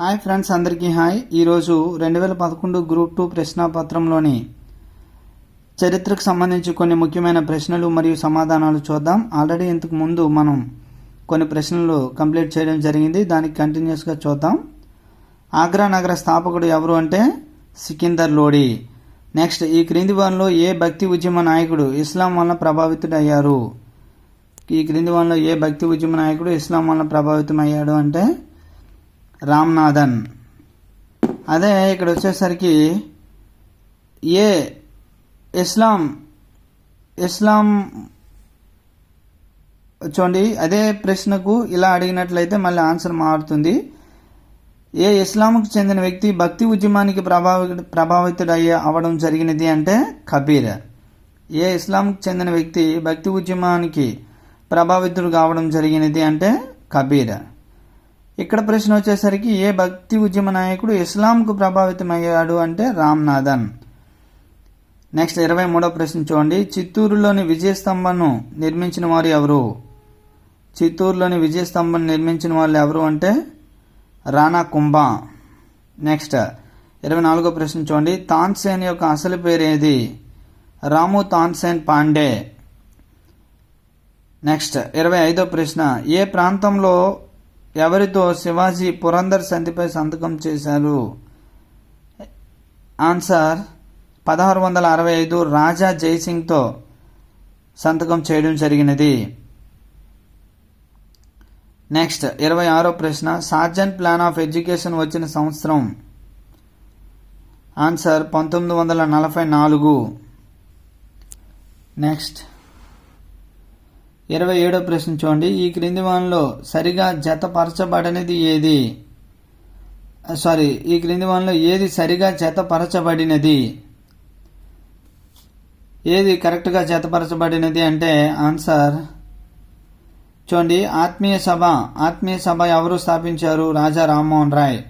Hi friends అందరికీ hi. ఈరోజు రెండు వేల పదకొండు గ్రూప్ టూ ప్రశ్నాపత్రంలోని చరిత్రకు సంబంధించి కొన్ని ముఖ్యమైన ప్రశ్నలు మరియు సమాధానాలు చూద్దాం. ఆల్రెడీ ఇంతకు ముందు మనం కొన్ని ప్రశ్నలు కంప్లీట్ చేయడం జరిగింది. దానికి కంటిన్యూస్గా చూద్దాం. ఆగ్రా నగర స్థాపకుడు ఎవరు అంటే సికిందర్ లోడి. నెక్స్ట్ ఈ క్రింది వన్లో ఏ భక్తి ఉద్యమ నాయకుడు ఇస్లాం వలన ప్రభావితుడయ్యారు? ఈ క్రింది వన్లో ఏ భక్తి ఉద్యమ నాయకుడు ఇస్లాం వలన ప్రభావితం అయ్యాడు అంటే రామ్నాథన్. అదే ఇక్కడ వచ్చేసరికి ఏ ఇస్లాం ఇస్లాం చూడండి అదే ప్రశ్నకు ఇలా అడిగినట్లయితే మళ్ళీ ఆన్సర్ మారుతుంది. ఏ ఇస్లాంకు చెందిన వ్యక్తి భక్తి ఉద్యమానికి ప్రభావి ప్రభావితుడయ్యే అవడం జరిగినది అంటే కబీర్. ఏ ఇస్లాంకు చెందిన వ్యక్తి భక్తి ఉద్యమానికి ప్రభావితుడు కావడం జరిగినది అంటే కబీర్. ఇక్కడ ప్రశ్న వచ్చేసరికి ఏ భక్తి ఉద్యమ నాయకుడు ఇస్లాంకు ప్రభావితం అయ్యాడు అంటే రామ్నాథన్? నెక్స్ట్ ఇరవై మూడో ప్రశ్న చూడండి. చిత్తూరులోని విజయస్తంభను నిర్మించిన వారు ఎవరు? చిత్తూరులోని విజయస్తంభను నిర్మించిన వాళ్ళు ఎవరు అంటే రాణా కుంభ. నెక్స్ట్ ఇరవై నాలుగో ప్రశ్న చూడండి. తాన్సేన్ యొక్క అసలు పేరు ఏది రాము తాన్సేన్ పాండే. నెక్స్ట్ ఇరవై ఐదో ప్రశ్న ఏ ప్రాంతంలో ఎవరితో శివాజీ పురందర్ సంధిపై సంతకం చేశారు? ఆన్సర్ పదహారు వందల అరవై ఐదు రాజా జైసింగ్తో సంతకం చేయడం జరిగినది. నెక్స్ట్ ఇరవై ఆరో ప్రశ్న సార్జన్ ప్లాన్ ఆఫ్ ఎడ్యుకేషన్ వచ్చిన సంవత్సరం. ఆన్సర్ పంతొమ్మిది వందల నలభై నాలుగు. నెక్స్ట్ ఇరవై ఏడో ప్రశ్న చూడండి. ఈ క్రింది వనలో సరిగా జతపరచబడనిది ఏది? సారీ ఈ క్రింది వానిలో ఏది సరిగా జతపరచబడినది? ఏది కరెక్ట్గా జతపరచబడినది అంటే ఆన్సర్ చూడండి. ఆత్మీయ సభ ఆత్మీయ సభ ఎవరు స్థాపించారు? రాజా రామ్మోహన్ రాయ్.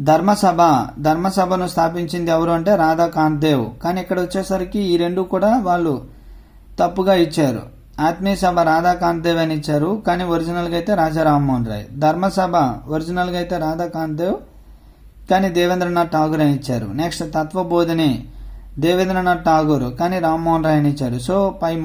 ధర్మసభ ధర్మసభను స్థాపించింది ఎవరు అంటే రాధాకాంత్ దేవ్. కానీ ఇక్కడ వచ్చేసరికి ఈ రెండు కూడా వాళ్ళు తప్పుగా ఇచ్చారు. ఆత్మీయసభ రాధాకాంత్ దేవ్ అని ఇచ్చారు కానీ ఒరిజినల్గా అయితే రాజా రామ్మోహన్ రాయ్. ధర్మసభ ఒరిజినల్గా అయితే రాధాకాంత్ దేవ్ కానీ దేవేంద్రనాథ్ ఠాగూర్ అని ఇచ్చారు. నెక్స్ట్ తత్వబోధిని దేవేంద్రనాథ్ ఠాగూర్ కానీ రామ్మోహన్ రాయ్ అని ఇచ్చారు. సో పై